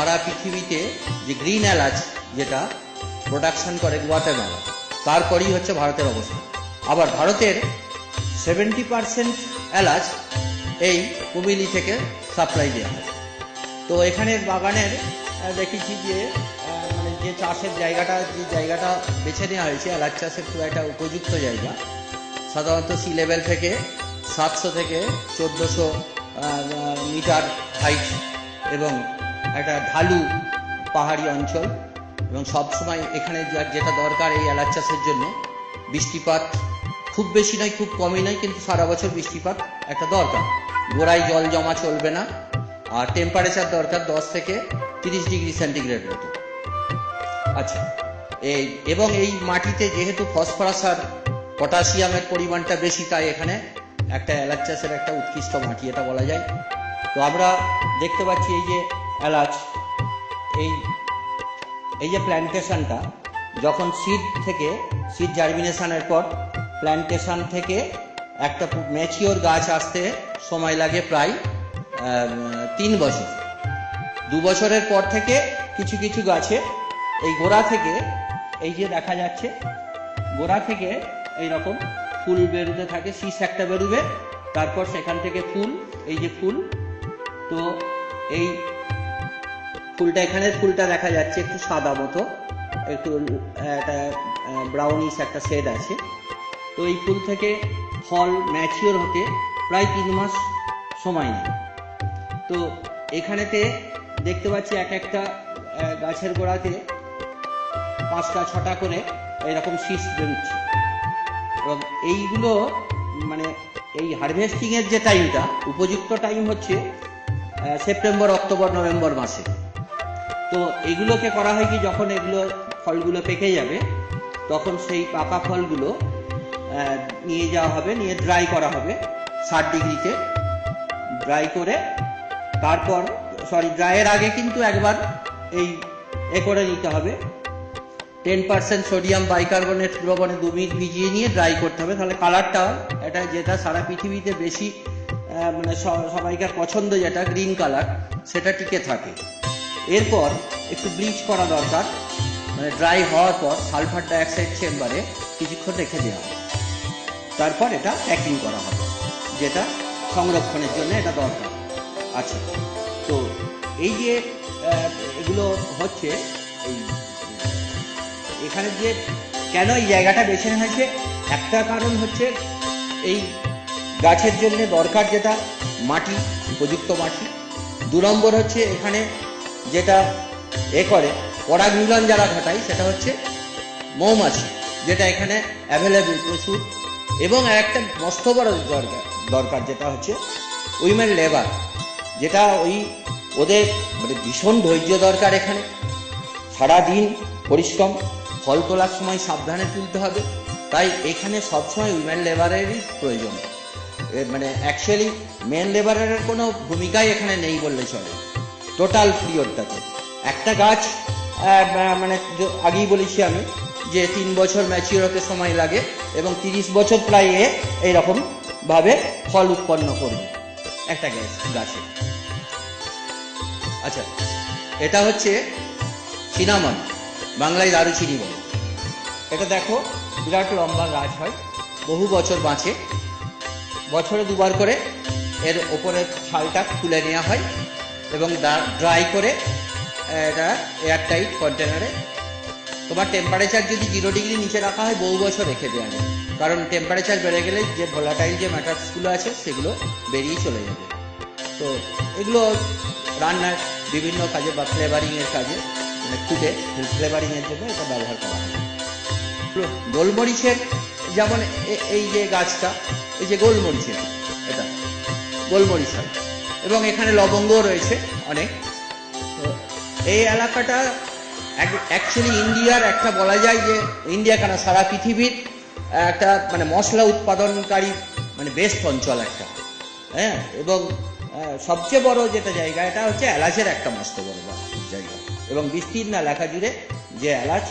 সারা পৃথিবীতে যে গ্রিন এলাচ যেটা প্রোডাকশন করে গুয়াতেমালা তারপরেই হচ্ছে ভারতের অবস্থা। আবার ভারতের সেভেন্টি পার্সেন্ট এলাচ এই কুমিলি থেকে সাপ্লাই দেওয়া হয়। তো এখানের বাগানের দেখেছি যে মানে যে চাষের জায়গাটা, যে জায়গাটা বেছে নেওয়া হয়েছে এলাচ চাষের খুব একটা উপযুক্ত জায়গা। সাধারণত সি লেভেল থেকে সাতশো থেকে চোদ্দোশো মিটার হাইট এবং একটা ঢালু পাহাড়ি অঞ্চল এবং সবসময় এখানে যেটা দরকার এই এলাচ চাষের জন্য। বৃষ্টিপাত খুব বেশি নয়, খুব কমই নয়, কিন্তু সারা বছর বৃষ্টিপাত একটা দরকার। গোড়ায় জল জমা চলবে না, আর টেম্পারেচার দরকার দশ থেকে তিরিশ ডিগ্রি সেন্টিগ্রেড মতো। আচ্ছা এই এবং এই মাটিতে যেহেতু ফসফরাস আর পটাশিয়ামের পরিমাণটা বেশি, তাই এখানে একটা এলাচ চাষের একটা উৎকৃষ্ট মাটি, এটা বলা যায়। তো আমরা দেখতে পাচ্ছি এই যে এলাচ, এই এই যে প্ল্যান্টেশনটা যখন সিড থেকে সিড জার্মিনেশনের পর প্ল্যান্টেশন থেকে একটা ম্যাচিওর গাছ আসতে সময় লাগে প্রায় তিন বছর। দু বছরের পর থেকে কিছু কিছু গাছে এই গোড়া থেকে, এই যে দেখা যাচ্ছে, গোড়া থেকে এই রকম ফুল বেরোতে থাকে, শীষ একটা বেরোবে, তারপর সেখান থেকে ফুল, এই যে ফুল, তো এই ফুলটা এখানে ফুলটা দেখা যাচ্ছে একটু সাদা মতো। একটু একটা ব্রাউনিশ একটা শেড আছে। তো এই ফুল থেকে ফল ম্যাচিওর হতে প্রায় তিন মাস সময় নেয়। তো এখানেতে দেখতে পাচ্ছি এক একটা গাছের গোড়াতে পাঁচটা, ছটা করে এরকম শীষ বেরোচ্ছে এবং এইগুলো মানে এই হারভেস্টিংয়ের যে টাইমটা উপযুক্ত টাইম হচ্ছে সেপ্টেম্বর অক্টোবর নভেম্বর মাসে। তো এগুলোকে করা হয় কি, যখন এগুলো ফলগুলো পেকে যাবে, তখন সেই পাকা ফলগুলো নিয়ে যাওয়া হবে, নিয়ে ড্রাই করা হবে ষাট ডিগ্রিতে। ড্রাই করে তারপর সরি ড্রাইয়ের আগে কিন্তু একবার এই এ করে নিতে হবে। টেন পার্সেন্ট সোডিয়াম বাইকার্বনেট লবণে দু মিনিট ভিজিয়ে নিয়ে ড্রাই করতে হবে। তাহলে কালারটা এটা যেটা সারা পৃথিবীতে বেশি মানে সবাইকার পছন্দ যেটা গ্রিন কালার সেটা টিকে থাকে। এরপর একটু ব্লিচ করা দরকার মানে ড্রাই হওয়ার পর সালফার ডাইঅক্সাইড চেম্বারে কিছুক্ষণ রেখে দেওয়া হবে। তারপর এটা প্যাকিং করা হবে, যেটা সংরক্ষণের জন্য এটা দরকার। আচ্ছা তো এই যে এগুলো হচ্ছে, এই, এখানে যে কেন এই জায়গাটা বেছে নেওয়া হয়েছে, একটা কারণ হচ্ছে এই গাছের জন্য দরকার যেটা মাটি, উপযুক্ত মাটি। দু নম্বর হচ্ছে এখানে যেটা এ করে পরাগ মিলন যারা ঘটায়, সেটা হচ্ছে মৌমাছি, যেটা এখানে অ্যাভেলেবেল প্রচুর। এবং একটা মস্ত বড় দরকার দরকার যেটা হচ্ছে উইমেন লেবার যেটা ওই ওদের মানে ভীষণ ধৈর্য দরকার এখানে। সারাদিন পরিশ্রম, ফল তোলার সময় সাবধানে তুলতে হবে। তাই এখানে সবসময় উইমেন লেবারেরই প্রয়োজন। মানে অ্যাকচুয়ালি মেন লেবারের কোনো ভূমিকাই এখানে নেই বললে চলে। টোটাল পিরিয়ডটাতে একটা গাছ মানে আগেই বলেছি আমি যে তিন বছর ম্যাচিওর হতে সময় লাগে এবং তিরিশ বছর প্রায় এ এইরকম ভাবে ফল উৎপন্ন করবে একটা গাছ, গাছে। আচ্ছা এটা হচ্ছে সিনামন, বাংলায় দারুচিনি বলে। এটা দেখো, বিরাট লম্বা গাছ হয়, বহু বছর বাঁচে। বছরে দুবার করে এর ওপরের ছালটা তুলে নেওয়া হয়। এবং ড্রাই করে এটা এয়ারটাইট কন্টেনারে তোমার টেম্পারেচার যদি জিরো ডিগ্রি নিচে রাখা হয়, বহু বছর রেখে দেওয়া যায় কারণ টেম্পারেচার বেড়ে গেলে যে ভোলাটাইল যে ম্যাটার্সগুলো আছে, সেগুলো বেরিয়ে চলে যাবে। তো এগুলো রান্নার বিভিন্ন কাজে বা ফ্লেভারিংয়ের কাজে মানে ফুডে ফ্লেভারিংয়ের জন্য এটা ব্যবহার করা হয়। গোলমরিচের যেমন এই যে গাছটা, এই যে গোলমরিচের এটা, গোলমরিচ হয় এবং এখানে লবঙ্গও রয়েছে অনেক। তো এই এলাকাটা অ্যাকচুয়ালি ইন্ডিয়ার একটা বলা যায় যে ইন্ডিয়া কেন সারা পৃথিবীর একটা মানে মশলা উৎপাদনকারী মানে বেস্ট অঞ্চল একটা। হ্যাঁ? এবং সবচেয়ে বড় যেটা জায়গা, এটা হচ্ছে এলাচের একটা মস্ত বড় জায়গা। এবং বিস্তীর্ণ এলাকা জুড়ে যে এলাচ